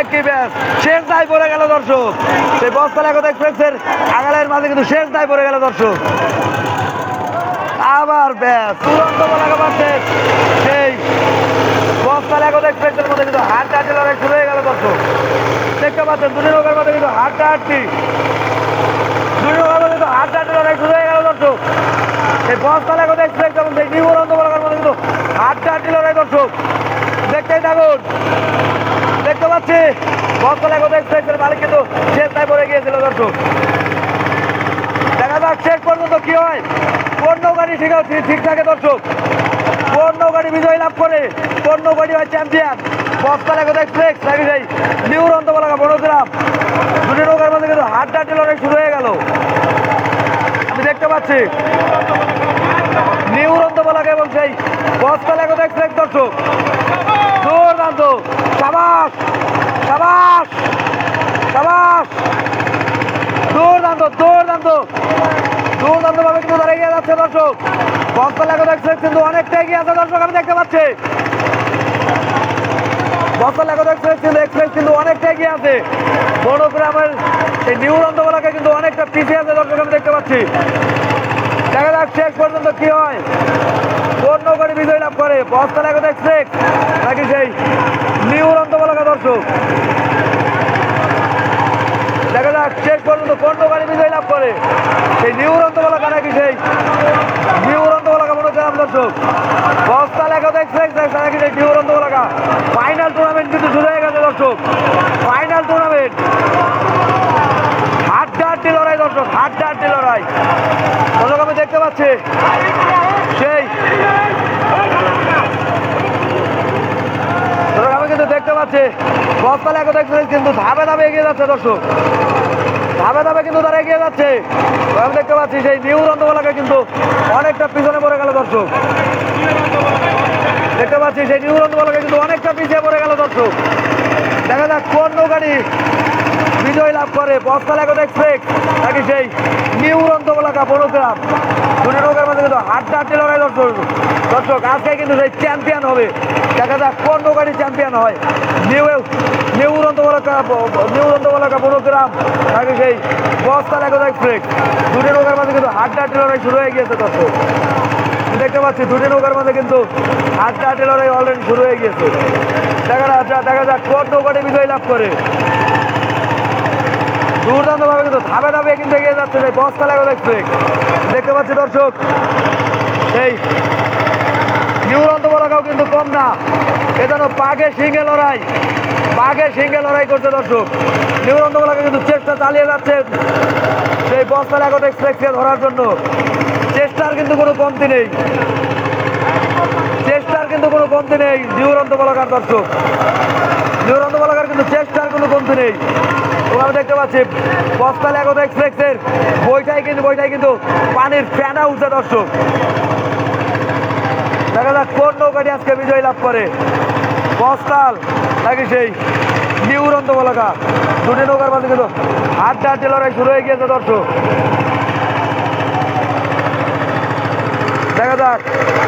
একই ব্যাস? শেষ দায় পড়ে গেল দর্শক। সেই বস্তাল একতা এক্সপ্রেসের আগালের মাঝে কিন্তু শেষ দায় পড়ে গেল দর্শক। আবার ব্যাস। তুরন্ত বলাকে পারছে সেই বস্তাল একতা এক্সপ্রেসের মধ্যে কিন্তু হাড্ডা হাড্ডি লড়াই শুরু হয়ে গেল দর্শক। দেখতে পাচ্ছেন দুটি লোকের মধ্যে কিন্তু হাড্ডা হাড্ডি। দুটি লোকের মধ্যে কিন্তু হাড্ডা হাড্ডি লড়াই শুরু হয়ে গেল দর্শক। এই বস্তাল একতা এক্সপ্রেস এবং সেই নিউ বলাকার মধ্যে কিন্তু হাড্ডা হাড্ডি লড়াই দর্শক। দেখতেই থাকুন। দেখতে পাচ্ছি। বস্তলা কোথায় এক্সপ্রেসের মালিক কিন্তু নাই পড়ে গিয়েছিল দর্শক। দেখা যাক শেষ পর্যন্ত কি হয়। কোন নৌকাটি ঠিক আছে ঠিক থাকে দর্শক। কোন নৌকাটি বিজয় লাভ করে। কোন নৌকাটি হয় চ্যাম্পিয়ন। বস্তলা কোথায় এক্সপ্রেস নাকি সেই নিউ রন্তবলাকা বড়গ্রাম দুটি নৌকার মধ্যে কিন্তু হাড্ডা হাড্ডি লড়াই শুরু হয়ে গেল। আমি দেখতে পাচ্ছি নিউ রন্তবলাকা এবং সেই বস্তলা কোথায় এক্সপ্রেস দর্শক দুর্দান্ত সাবাস সাবাস সাবাস দুর্দান্ত দুর্দান্ত দুর্দান্ত ভাবে কিন্তু তারা এগিয়ে যাচ্ছে দর্শক। বস্তা লেখা এক্সপ্রেস কিন্তু অনেকটা এগিয়ে আছে দর্শক, আমি দেখতে পাচ্ছি। বস্তা লেখা এক্সপ্রেস কিন্তু এক্সপ্রেস কিন্তু অনেকটা এগিয়ে আছে। বড় গ্রামের এই নিউ রন্ধবালাকে কিন্তু অনেকটা পিছিয়ে আছে দর্শক, আমি দেখতে পাচ্ছি। দেখা যাক শেষ পর্যন্ত কি হয়। কোন নৌকাটি বিজয় লাভ করে বস্তা লেখা এক্সপ্রেস নাকি সেই নিউ রন্ধবালাকা দর্শক দেখা যাক শেষ পর্যন্ত নৌকাটি বিজয় লাভ করে। সেই নিউ রন্ধবালাকা নাকি সেই নিউ রন্ধবালাকা মনে হচ্ছে দর্শক? বস্তা লেখা এক্সপ্রেস নাকি সেই নিউ রন্ধবালাকা ফাইনাল টুর্নামেন্ট কিন্তু শুরু হয়ে গেছে দর্শক। ফাইনাল টুর্নামেন্ট হাড্ডা হাড্ডি লড়াই দর্শক, হাড্ডা হাড্ডি লড়াই। দর্শক, আমি দেখতে পাচ্ছি। সেই। দেখতে পাচ্ছি। বস্তালে একতা এক্সপ্রেস কিন্তু ধাপে ধাপে এগিয়ে যাচ্ছে দর্শক। ধাপে ধাপে কিন্তু তারা এগিয়ে যাচ্ছে। আমি দেখতে পাচ্ছি সেই নিউ রন্ধবলাকে কিন্তু অনেকটা পিছনে পড়ে গেল দর্শক। দেখতে পাচ্ছি সেই নিউ রন্ধবলাকে কিন্তু অনেকটা পিছিয়ে পড়ে গেল দর্শক। দেখা যাক কোন নৌকাটি বিজয় লাভ করে বস্তাল একতা এক্সপ্রেস নাকি সেই নিউ রন্ধবালাকা বড়গ্রাম দুটি নৌকার মধ্যে কিন্তু হাড্ডা হাড্ডি লড়াই দর্শক। দর্শক, আজকে কিন্তু সেই চ্যাম্পিয়ন হবে। দেখা যাক কোন নৌকাটি চ্যাম্পিয়ন হয়। নিউ নিউ রন্তবলাকা নিউ রন্তবলাকা বড়গ্রাম নাকি সেই বস্তাল একতা এক্সপ্রেস দুটি নৌকার মধ্যে কিন্তু হাড্ডা হাড্ডি লড়াই শুরু হয়ে গিয়েছে দর্শক। দেখতে পাচ্ছি দুটি নৌকার মধ্যে কিন্তু হাড্ডা হাড্ডি লড়াই অলরেডি শুরু হয়ে গিয়েছে। দেখা যাক দেখা যাক কোন নৌকাটি বিজয় লাভ করে। দুর্দান্তভাবে কিন্তু ধাপে ধাপে কিন্তু এগিয়ে যাচ্ছে সেই বস্তা লাগা এক্সপ্রেস দেখতে পাচ্ছি দর্শক, সেই নিউরন্ত বলাকাও কিন্তু কম না। এ যেন বাঘে সিংহে লড়াই, বাঘে সিংহে লড়াই করছে দর্শক। নিউরন্ত বলাকা কিন্তু চেষ্টা চালিয়ে যাচ্ছে সেই বস্তা লাগত এক্সপ্রেসকে ধরার জন্য। চেষ্টার কিন্তু কোনো কমতি নেই। চেষ্টার কিন্তু কোনো কমতি নেই নিউরন্ত বলাকার দর্শক। নিউরন্ত বলাকার কিন্তু চেষ্টার কোনো কমতি নেই। তোমরা দেখতে পাচ্ছি। বস্তাল একতা এক্সপ্রেসের বইটাই কিন্তু বইটাই কিন্তু পানির ফ্যানা উঠছে দর্শক। দেখা যাক কোন নৌকাটি আজকে বিজয় লাভ করে। বস্তাল, নাকি সেই নিউরন্ত বলাকা দুটি নৌকার মধ্যে কিন্তু আড্ডা আড্ডি লড়াই শুরু হয়ে গিয়েছে দর্শক। দেখা যাক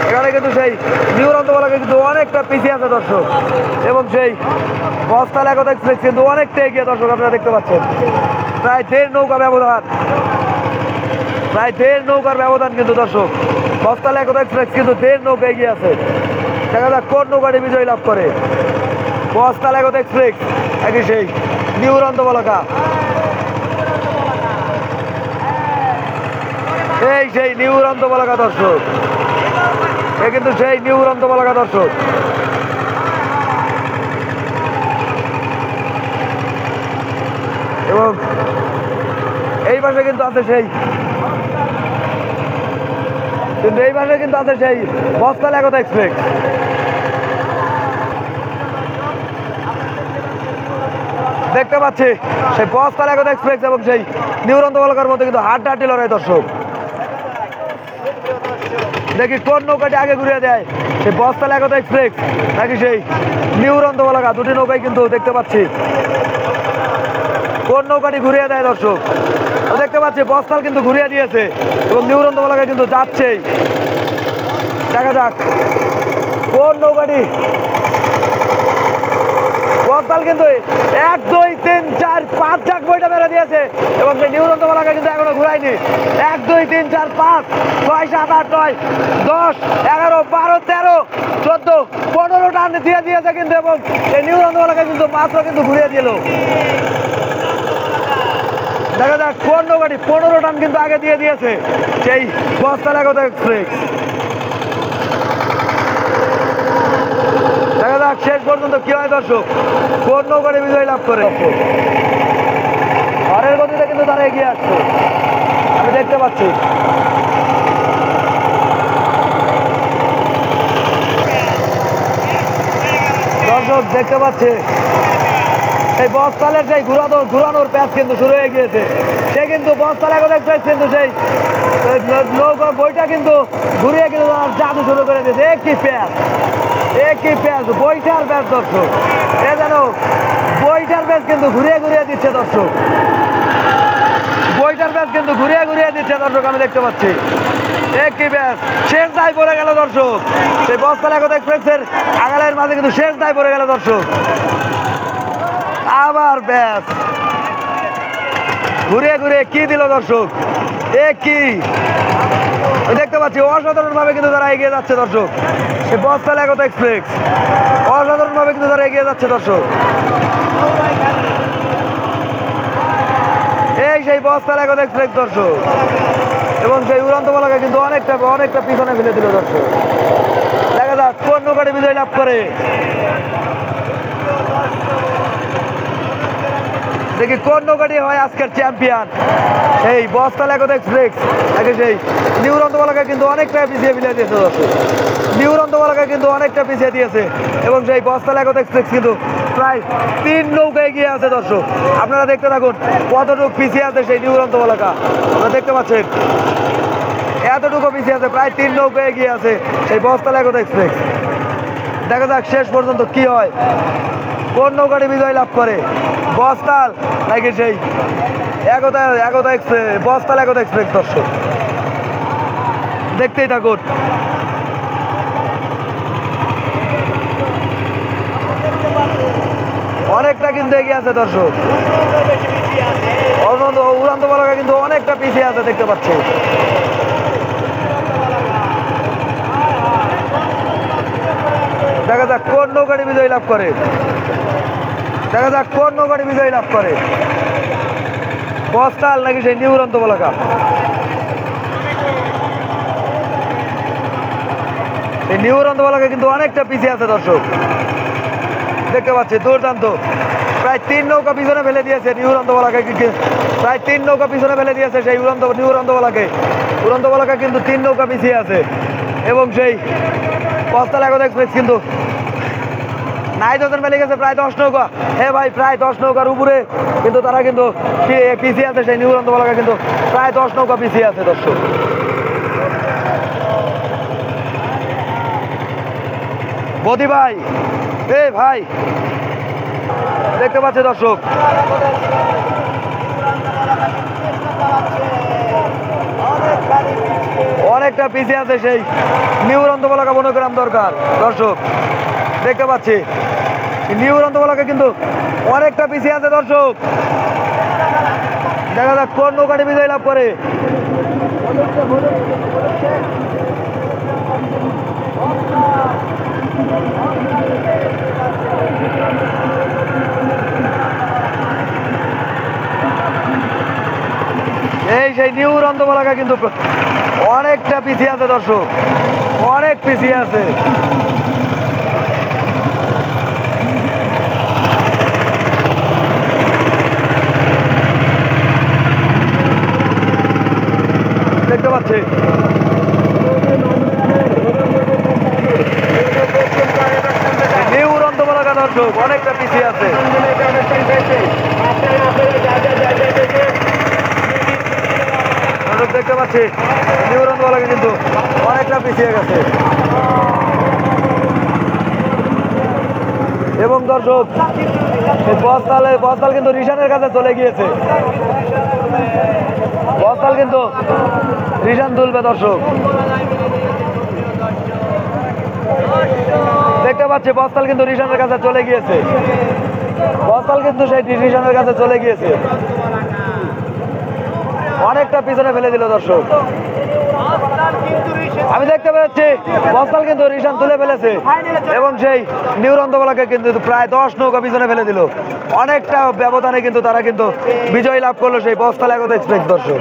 এখানে কিন্তু সেই নিউরন্ত বলাকা কিন্তু অনেকটা পিছিয়ে আছে দর্শক। এবং সেই বস্তাল একতা এক্সপ্রেস কিন্তু অনেকটা এগিয়ে দর্শক আপনারা দেখতে পাচ্ছেন। প্রায় দেড় নৌকা ব্যবধান। প্রায় দেড় নৌকার ব্যবধান কিন্তু দর্শক। বস্তাল একতা এক্সপ্রেস কিন্তু দেড় নৌকা এগিয়ে আছে। দেখা যাক কোন নৌকাটি বিজয় লাভ করে। বস্তাল একতা এক্সপ্রেস একই সেই নিউরন্ত বলাকা। এই সেই নিউরন্ত বলাকা দর্শক, এ কিন্তু সেই নিউরন্ত বলাকা দর্শক। এবং এই পাশে কিন্তু আছে সেই, কিন্তু এই পাশে কিন্তু আছে সেই বস্তাল একতা এক্সপ্রেস। দেখতে পাচ্ছি, সেই বস্তাল একতা এক্সপ্রেস এবং সেই নিউরন্ত বলকার মধ্যে কিন্তু হাড্ডা হাড্ডি লড়াই দর্শক। দেখি কোন নৌকাটি আগে ঘুরিয়ে দেয়? সেই বস্তাল একতা এক্সপ্রেস নাকি সেই নিউরন্ত বলাকা দুটি নৌকাই কিন্তু দেখতে পাচ্ছি। কোন নৌকাটি ঘুরিয়ে দেয় দর্শক? দেখতে পাচ্ছি, বস্তাল কিন্তু ঘুরিয়ে দিয়েছে এবং নিউরন্ত বলাকা কিন্তু যাচ্ছেই। দেখা যাক, কোন নৌকাটি বস্তাল কিন্তু এক, দুই, তিন, চার, পাঁচ চাক বইটা মেরে দিয়েছে। এবং সেই নিউরন্ত বলাকে কিন্তু এখনও ঘুরায়নি। এক, দুই, তিন, চার, পাঁচ, ছয়, সাত, আট, নয়, দশ, এগারো, বারো, তেরো, চোদ্দ, পনেরো টান দিয়ে দিয়েছে কিন্তু এবং এই নিউরন্ত বলাকে কিন্তু মাত্র কিন্তু ঘুরিয়ে দিল। দেখা যাক পনেরো গাড়ি পনেরো টান কিন্তু আগে দিয়ে দিয়েছে। সেই একতা এক্সপ্রেস যাক শেষ পর্যন্ত কি হয় দর্শক? কোন করে বিজয় লাভ করে। ঘরের গতিতে কিন্তু তারা এগিয়ে আসছে। আমি দেখতে পাচ্ছি। দর্শক, দেখতে পাচ্ছে। এই বস্তালের সেই ঘুরানোর ঘুরানোর প্যাচ কিন্তু শুরু হয়ে গিয়েছে। সে কিন্তু বস্তাল এক্সপ্রেস কিন্তু সেই নৌকা বইটা কিন্তু ঘুরিয়ে কিন্তু জাদু শুরু করে দিয়েছে। একই প্যাচ একই প্যাচ বইটার প্যাচ দর্শক। এ যেন বইটার প্যাচ কিন্তু ঘুরিয়ে ঘুরিয়ে দিচ্ছে দর্শক। বইটার ব্যাস কিন্তু ঘুরিয়ে ঘুরিয়ে দিচ্ছে দর্শক, আমি দেখতে পাচ্ছি। একই ব্যাস শেষ দায় পড়ে গেল দর্শক। সেই বস্তাল একতা এক্সপ্রেসের আগালের মাঝে কিন্তু শেষ দায় পড়ে গেল দর্শক। আবার ব্যাস। ঘুরে ঘুরে কি দিল দর্শক? এ কি? দেখতে পাচ্ছি অসাধারণ ভাবে কিন্তু তারা এগিয়ে যাচ্ছে দর্শক। সে বস্তাল একতা এক্সপ্রেস অসাধারণ ভাবে কিন্তু তারা এগিয়ে যাচ্ছে দর্শক। এই সেই বস্তার একতা এক্সপ্রেস দর্শক। এবং সেই উড়ন্ত বলাকে কিন্তু অনেকটা অনেকটা পিছনে ফেলে দিল দর্শক। দেখা যাক, কোন নৌকাটি বিজয় লাভ করে। দেখি কোন নৌকাটি হয় আজকের চ্যাম্পিয়ন? এই, বস্তাল একতা এক্সপ্রেস নাকি সেই নিউরন্তবালাকে কিন্তু অনেকটা পিছিয়ে ফেলে দিয়েছে দর্শক কিন্তু অনেকটা পিছিয়ে দিয়েছে। এবং সেই বস্তাল একতা এক্সপ্রেস কিন্তু প্রায় তিন নৌকা এগিয়ে আছে, দর্শক। আপনারা দেখতে থাকুন কতটুকু পিছিয়ে আছে সেই নিউরন্ত বলাকা আপনারা দেখতে পাচ্ছেন? এতটুকু পিছিয়ে আছে, প্রায় তিন নৌকা এগিয়ে আছে। সেই বস্তাল একতা এক্সপ্রেস দেখা যাক শেষ পর্যন্ত কি হয়। কোন নৌকাটি বিজয় লাভ করে। বস্তাল, নাকি সেই একতা একতা বস্তাল, একতা এক্সপ্রেস দর্শক। দেখতেই থাকুন। অনেকটা কিন্তু এগিয়ে আছে দর্শক। উড়ান্ত বলাকা কিন্তু অনেকটা পিছিয়ে আছে, দেখতে পাচ্ছি। দেখা যাক কোন নৌকাটি বিজয় লাভ করে। দেখা যাক কোন নৌকাটি বিজয় লাভ করে। বস্তাল নাকি সেই নিউরন্ত বলাকা? এই নিউরন্ত বলাকা কিন্তু অনেকটা পিছিয়ে আছে দর্শক। দেখতে পাচ্ছি, দুর্দান্ত। প্রায় তিন নৌকা পিছনে ফেলে দিয়েছে নিউরন্ত বলাকে প্রায় তিন নৌকা পিছনে ফেলে দিয়েছে সেই উড়ন্ত বলাকে। উড়ন্ত বলাকা কিন্তু তিন নৌকা পিছিয়ে আছে। এবং সেই কস্তাল একতা এক্সপ্রেস কিন্তু নাই দশজন মেলে গেছে, প্রায় দশ নৌকা। হ্যাঁ ভাই, প্রায় দশ নৌকার উপরে কিন্তু তারা কিন্তু পিছিয়ে আছে, সেই নিউরন্ত বলাকা কিন্তু প্রায় দশ নৌকা পিছিয়ে আছে, দর্শক। বদি ভাই, এ ভাই, দেখতে পাচ্ছে দর্শক। অনেকটা পিছিয়ে আছে সেই নিউরন্ত বলাকা বনগ্রাম দরকার, দর্শক। দেখতে পাচ্ছি। নিউরন্ত বলাকা কিন্তু অনেকটা পিছিয়ে আছে দর্শক। দেখা যাক কোন নৌকাটি বিজয় লাভ করে। এই সেই নিউ রন্ধমালাকা কিন্তু অনেকটা পিছিয়ে আছে দর্শক। অনেক পিছিয়ে আছে। নিউ অনেকটা পিছিয়ে আছে। দেখতে পাচ্ছি বলাকে কিন্তু অনেকটা পিছিয়ে গেছে। এবং দর্শক বস্তালে বস্তাল কিন্তু রিশানের কাছে চলে গিয়েছে। বস্তাল কিন্তু। রিশান তুলবে দর্শক। দেখতে পাচ্ছি বস্তাল কিন্তু রিশানের কাছে চলে গিয়েছে। বস্তাল কিন্তু সেই রিশানের কাছে চলে গিয়েছে। অনেকটা পিছনে ফেলে দিল দর্শক। আমি দেখতে পাচ্ছি বস্তাল কিন্তু রিশান তুলে ফেলেছে। এবং সেই নিউরন্দবলাকে কিন্তু প্রায় দশ নৌকা পিছনে ফেলে দিল। অনেকটা ব্যবধানে কিন্তু তারা কিন্তু বিজয় লাভ করল সেই বস্তাল একতা এক্সপ্রেস দর্শক।